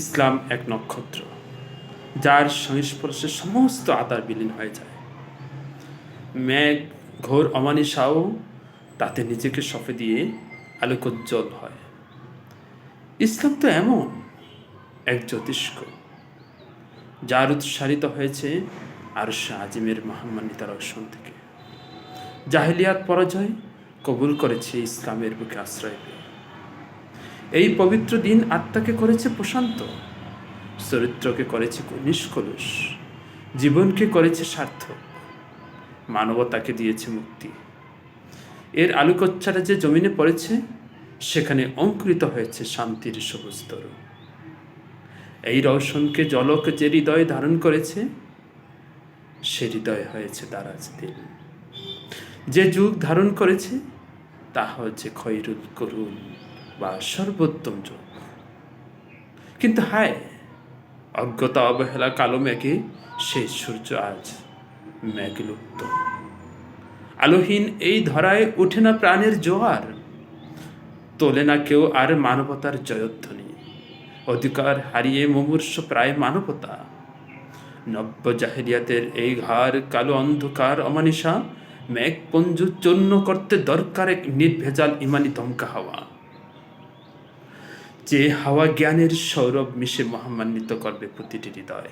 ইসলাম এক নক্ষত্র, যার সংস্পর্শে সমস্ত আতার বিলীন হয়ে যায়। মেঘ, ঘোর অমানিসাও তাতে নিজেকে সফে দিয়ে আলোকোজ্জ্বল হয়। ইসলাম তো এমন এক জ্যোতিষ্ক, যার উৎসারিত হয়েছে আর আজিমের মহামান্বিতা রোশন থেকে। জাহেলিয়াত পরাজয় কবুল করেছে ইসলামের বুকে আশ্রয় পেয়ে। এই পবিত্র দিন আত্মাকে করেছে প্রশান্ত, চরিত্রকে করেছে নিষ্কলুষ, জীবনকে করেছে সার্থক, মানবতাকে দিয়েছে মুক্তি। এর আলুকচ্ছাটা যে জমিনে পড়েছে, সেখানে অঙ্কুরিত হয়েছে শান্তির সবুজ তরু। এই রওশনকে জলক যে হৃদয় ধারণ করেছে, সে হৃদয় হয়েছে দারাজ দিল। যে যুগ ধারণ করেছে তা হচ্ছে খৈরুল করুন বা সর্বোত্তম যুগ। কিন্তু হায়, অজ্ঞতা অবহেলা কালো মেঘে সেই সূর্য আজ মেঘলুপ্ত। আলোহীন এই ধরায় ওঠে না প্রাণের জোয়ার। তোলে না কেউ আর মানবতার জয়ধ্বনি। অধিকার হারিয়ে মুমূর্ষ প্রায় মানবতা। নব্য জাহেরিয়াতের এই ঘার কালো অন্ধকার অমানিসা, মেঘপঞ্জ চূর্ণ করতে দরকার এক নির্ভেজাল ইমানি দমকা হাওয়া। যে হাওয়া জ্ঞানের সৌরভ মিশে মহামান্বিত করবে প্রতিটি হৃদয়।